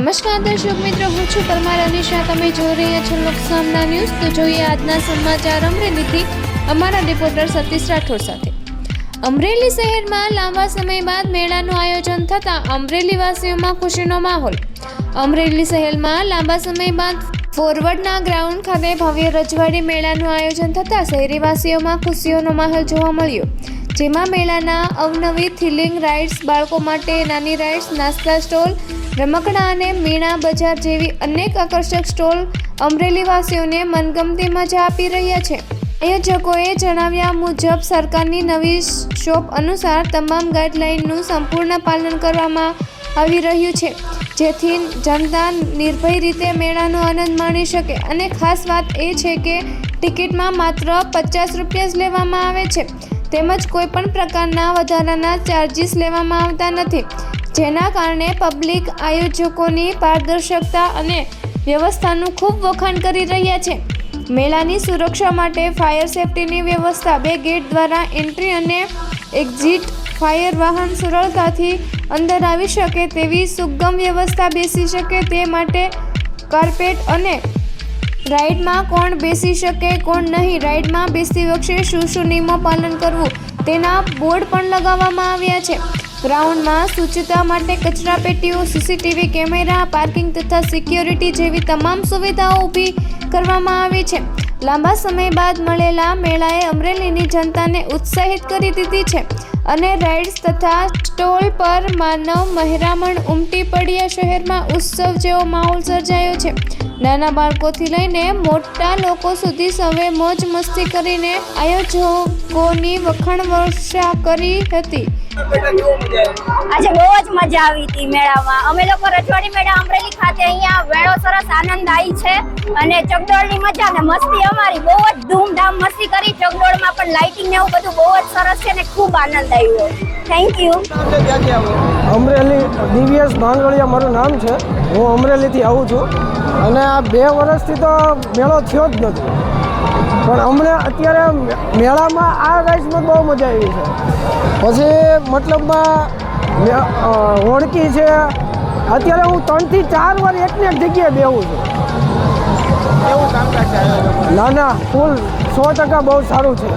નમસ્કાર દર્શક મિત્રો, હું છું પરમાર અનિશા. તમે જોઈ રહ્યા છો લોકસામના ન્યૂઝ. તો જોઈએ આજના સમાચાર. અમરેલીથી અમારા રિપોર્ટર સતીશ રાઠોડ સાથે. અમરેલી શહેરમાં લાંબા સમય બાદ મેળાનું આયોજન થતાં અમરેલીવાસીઓમાં ખુશીનો માહોલ. અમરેલી શહેરમાં લાંબા સમય બાદ ફોરવર્ડના ગ્રાઉન્ડ ખાતે ભવ્ય રજવાડી મેળાનું આયોજન થતાં શહેરીવાસીઓમાં ખુશીઓનો માહોલ જોવા મળ્યો. જેમાં મેળાના અવનવી થ્રિલિંગ રાઇડ્સ બાળકો માટે નાની રાઇડ્સ, નાસ્તા સ્ટોલ રમકડા અને મીણા બજાર જેવી અનેક આકર્ષક સ્ટોલ અમરેલીવાસીઓને મનગમતી મજા આપી રહ્યા છે. આયોજકોએ જણાવ્યા મુજબ, સરકારની નવી શોપ અનુસાર તમામ ગાઈડલાઇનનું સંપૂર્ણ પાલન કરવામાં આવી રહ્યું છે, જેથી જનતા નિર્ભય રીતે મેળાનો આનંદ માણી શકે. અને ખાસ વાત એ છે કે ટિકિટમાં માત્ર પચાસ રૂપિયા જ લેવામાં આવે છે, તેમજ કોઈપણ પ્રકારના વધારાના ચાર્જિસ લેવામાં આવતા નથી. જેના કારણે પબ્લિક આયોજકોની પારદર્શકતા અને વ્યવસ્થાનું ખૂબ વખાણ કરી રહ્યા છે. મેળાની સુરક્ષા માટે ફાયર સેફટીની વ્યવસ્થા, બે ગેટ દ્વારા એન્ટ્રી અને એક્ઝિટ ફાયર વાહન સરળતાથી અંદર આવી શકે તેવી સુગમ વ્યવસ્થા બેસી શકે તે માટે કાર્પેટ અને રાઇડમાં કોણ બેસી શકે, કોણ નહીં રાઇડમાં બેસતી વખતે શું શું નિયમો પાલન કરવું તેના બોર્ડ પણ લગાવવામાં આવ્યા છે. ગ્રાઉન્ડમાં સ્વચ્છતા માટે કચરા પેટીઓ, સીસીટીવી કેમેરા, પાર્કિંગ તથા સિક્યોરિટી જેવી તમામ સુવિધાઓ ઊભી કરવામાં આવી છે. લાંબા સમય બાદ મળેલા મેળાએ અમરેલીની જનતાને ઉત્સાહિત કરી દીધી છે અને રાઇડ્સ તથા સ્ટોલ પર માનવ મહેરામણ ઉમટી પડ્યા શહેરમાં ઉત્સવ જેવો માહોલ સર્જાયો છે. નાના બાળકોથી લઈને મોટા લોકો સુધી સૌએ મોજ મસ્તી કરીને આયોજકોની વખાણ વર્ષા કરી હતી. આજે બહુ જ મજા આવી હતી મેળામાં. અમે લોકો રજવાડી મેળા અમરેલી ખાતે અહીંયા વેળો સરસ આનંદદાયી છે અને ચકડોળની મજા ને મસ્તી અમારી બહુ જ ધૂમધામ મસ્તી કરી. ચકડોળમાં પણ લાઇટિંગ ને એવું બધું બહુ જ સરસ છે ને ખૂબ આનંદ આવ્યો થેન્ક યુ અમરેલી દિવ્યેશ ભાંગળિયા મારું નામ છે. હું અમરેલીથી આવું છું. અને આ બે વર્ષથી તો મેળો થયો જ નથી. પણ હમણાં અત્યારે મેળામાં આ રાઈડ્સમાં બહુ મજા આવી છે. પછી મતલબમાં હોણકી છે. અત્યારે હું ત્રણથી ચાર વાર એકને એક જગ્યાએ બેહું છું. ના ના ફૂલ સો ટકા બહુ સારું છે.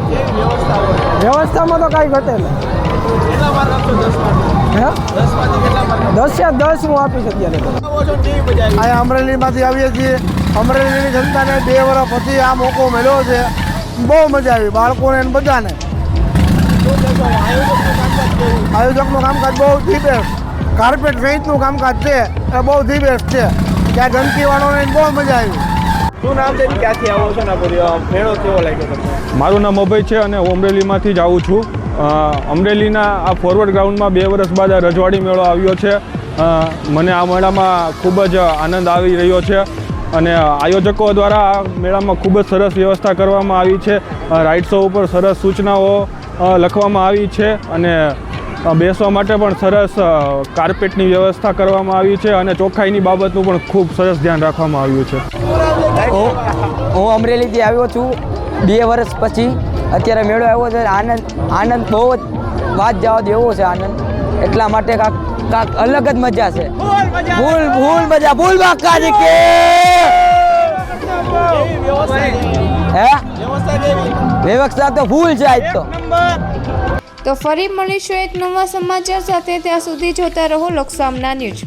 વ્યવસ્થામાં તો કાંઈ ઘટે નહીં. દસ યા દસ હું આપીશ અત્યારે. અહીંયા અમરેલીમાંથી આવીએ છીએ. અમરેલીની જનતાને બે વર્ષ પછી આ મોકો મળ્યો છે. બહુ મજા આવી બાળકોને અને બધાને. આયોજકનું કામકાજ બહુ ધી બેસ્ટ. કાર્પેટ વેચનું કામકાજ છે એ બહુ ધી બેસ્ટ છે. ત્યાં ગંદકીવાળોને બહુ મજા આવી. શું નામ છે ક્યાંથી આવો છો ને મેળો કેવો લાગ્યો તમને? મારું નામ અભય છે અને હું અમરેલીમાંથી જ આવું છું. અમરેલીના આ ફોરવર્ડ ગ્રાઉન્ડમાં બે વર્ષ બાદ આ રજવાડી મેળો આવ્યો છે. મને આ મેળામાં ખૂબ જ આનંદ આવી રહ્યો છે અને આયોજકો દ્વારા આ મેળામાં ખૂબ જ સરસ વ્યવસ્થા કરવામાં આવી છે. રાઇડ્સો ઉપર સરસ સૂચનાઓ લખવામાં આવી છે અને બેસવા માટે પણ સરસ કાર્પેટની વ્યવસ્થા કરવામાં આવી છે અને ચોખ્ખાઈની બાબતનું પણ ખૂબ સરસ ધ્યાન રાખવામાં આવ્યું છે. હું અમરેલીથી આવ્યો છું. બે વર્ષ પછી અત્યારે મેળો આવ્યો છે આનંદ આનંદ બહુ જ વાત જવા દેવો છે આનંદ. એટલા માટે કાંક કાંક અલગ જ મજા છે. ભૂલ ભૂલ મજા. ભૂલ બાકાજી કે! હે? વ્યવસ્થા તો ફૂલ છે આજ તો. તો ફરી મળીશું એક નવા સમાચાર સાથે. ત્યાં સુધી જોતા રહો લોકસામના ન્યૂઝ.